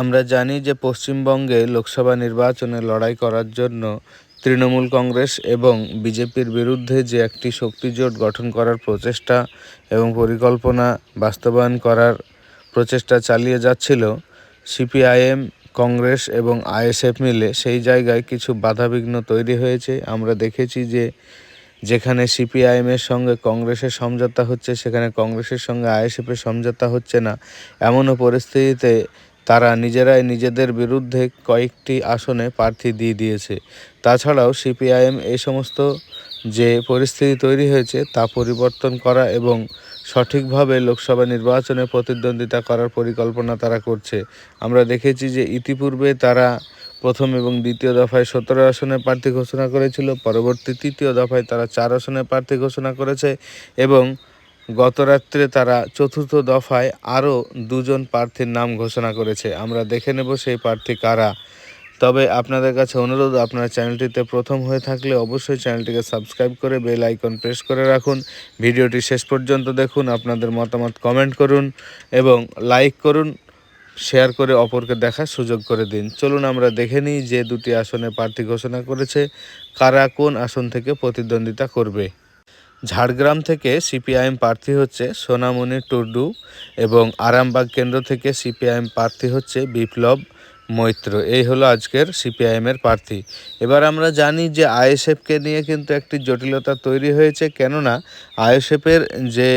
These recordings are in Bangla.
আমরা জানি যে পশ্চিমবঙ্গে লোকসভা নির্বাচনে লড়াই করার জন্য তৃণমূল কংগ্রেস এবং বিজেপির বিরুদ্ধে যে একটি শক্তিজোট গঠন করার প্রচেষ্টা এবং পরিকল্পনা বাস্তবায়ন করার প্রচেষ্টা চালিয়ে যাচ্ছিল, সিপিআইএম, কংগ্রেস এবং আইএসএফ মিলে সেই জায়গায় কিছু বাধাবিঘ্ন তৈরি হয়েছে। আমরা দেখেছি যে যেখানে সিপিআইএমের সঙ্গে কংগ্রেসের সমঝোতা হচ্ছে, সেখানে কংগ্রেসের সঙ্গে আইএসএফের সমঝোতা হচ্ছে না। এমনও পরিস্থিতিতে তারা নিজেরাই নিজেদের বিরুদ্ধে কয়েকটি আসনে প্রার্থী দিয়ে দিয়েছে। তাছাড়াও সিপিআইএম এই সমস্ত যে পরিস্থিতি তৈরি হয়েছে তা পরিবর্তন করা এবং সঠিকভাবে লোকসভা নির্বাচনে প্রতিদ্বন্দ্বিতা করার পরিকল্পনা তারা করছে। আমরা দেখেছি যে ইতিপূর্বে তারা প্রথম এবং দ্বিতীয় দফায় সতেরো আসনে প্রার্থী ঘোষণা করেছিল, পরবর্তী তৃতীয় দফায় তারা চার আসনে প্রার্থী ঘোষণা করেছে এবং গত রাত্রে তারা চতুর্থ দফায় আরও দুজন প্রার্থীর নাম ঘোষণা করেছে। আমরা দেখে নেব সেই প্রার্থী কারা। তবে আপনাদের কাছে অনুরোধ, আপনার চ্যানেলটিতে প্রথম হয়ে থাকলে অবশ্যই চ্যানেলটিকে সাবস্ক্রাইব করে বেল আইকন প্রেস করে রাখুন। ভিডিওটি শেষ পর্যন্ত দেখুন, আপনাদের মতামত কমেন্ট করুন এবং লাইক করুন, শেয়ার করে অপরকে দেখার সুযোগ করে দিন। চলুন আমরা দেখে নিই যে দুটি আসনে প্রার্থী ঘোষণা করেছে, কারা কোন আসন থেকে প্রতিদ্বন্দ্বিতা করবে। ঝাড়গ্রাম থেকে সিপিআইএম প্রার্থী হচ্ছে সোনামণি টুডু এবং আরামবাগ কেন্দ্র থেকে সিপিআইএম প্রার্থী হচ্ছে বিপ্লব মৈত্র। এই হলো আজকের সিপিআইএমের প্রার্থী। এবার আমরা জানি যে আইএসএফকে নিয়ে কিন্তু একটি জটিলতা তৈরি হয়েছে, কেননা আইএসএফের যে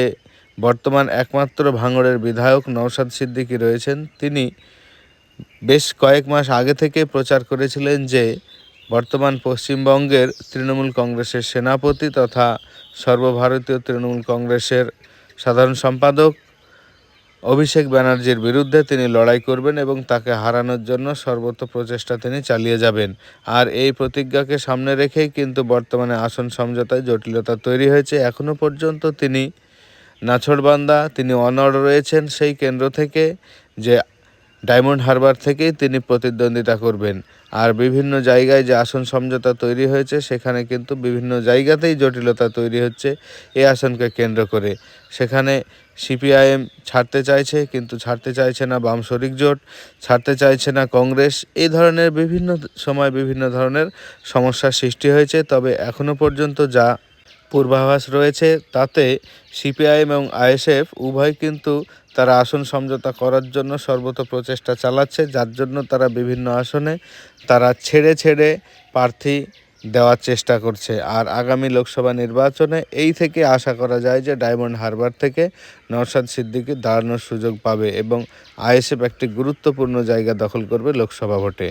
বর্তমান একমাত্র ভাঙড়ের বিধায়ক নওশাদ সিদ্দিকী রয়েছেন, তিনি বেশ কয়েক মাস আগে থেকে প্রচার করেছিলেন যে বর্তমান পশ্চিমবঙ্গের তৃণমূল কংগ্রেসের সেনাপতি তথা সর্বভারতীয় তৃণমূল কংগ্রেসের সাধারণ সম্পাদক অভিষেক ব্যানার্জির বিরুদ্ধে তিনি লড়াই করবেন এবং তাকে হারানোর জন্য সর্বত্র প্রচেষ্টা তিনি চালিয়ে যাবেন। আর এই প্রতিজ্ঞাকে সামনে রেখেই কিন্তু বর্তমানে আসন সমঝোতায় জটিলতা তৈরি হয়েছে। এখনও পর্যন্ত তিনি নাছড়বান্দা, তিনি অনড় রয়েছেন সেই কেন্দ্র থেকে যে ডায়মন্ড হারবার থেকেই তিনি প্রতিদ্বন্দ্বিতা করবেন। আর বিভিন্ন জায়গায় যে আসন সমঝোতা তৈরি হয়েছে, সেখানে কিন্তু বিভিন্ন জায়গাতেই জটিলতা তৈরি হচ্ছে এই আসনকে কেন্দ্র করে। সেখানে সিপিআইএম ছাড়তে চাইছে, কিন্তু ছাড়তে চাইছে না বাম শরিক জোট, ছাড়তে চাইছে না কংগ্রেস। এই ধরনের বিভিন্ন সময় বিভিন্ন ধরনের সমস্যার সৃষ্টি হয়েছে, তবে এখনও পর্যন্ত যা পূর্বাভাস রয়েছে, তাতে সিপিআইএম এবং আইএসএফ উভয় কিন্তু তারা আসন সমঝোতা করার জন্য সর্বত প্রচেষ্টা চালাচ্ছে, যার জন্য তারা বিভিন্ন আসনে তারা ছেড়ে ছেড়ে প্রার্থী দেওয়ার চেষ্টা করছে। আর আগামী লোকসভা নির্বাচনে এই থেকে আশা করা যায় যে ডায়মন্ড হারবার থেকে নরসাদ সিদ্দিকি দাঁড়ানোর সুযোগ পাবে এবং আইএসএফ একটি গুরুত্বপূর্ণ জায়গা দখল করবে লোকসভা ভোটে।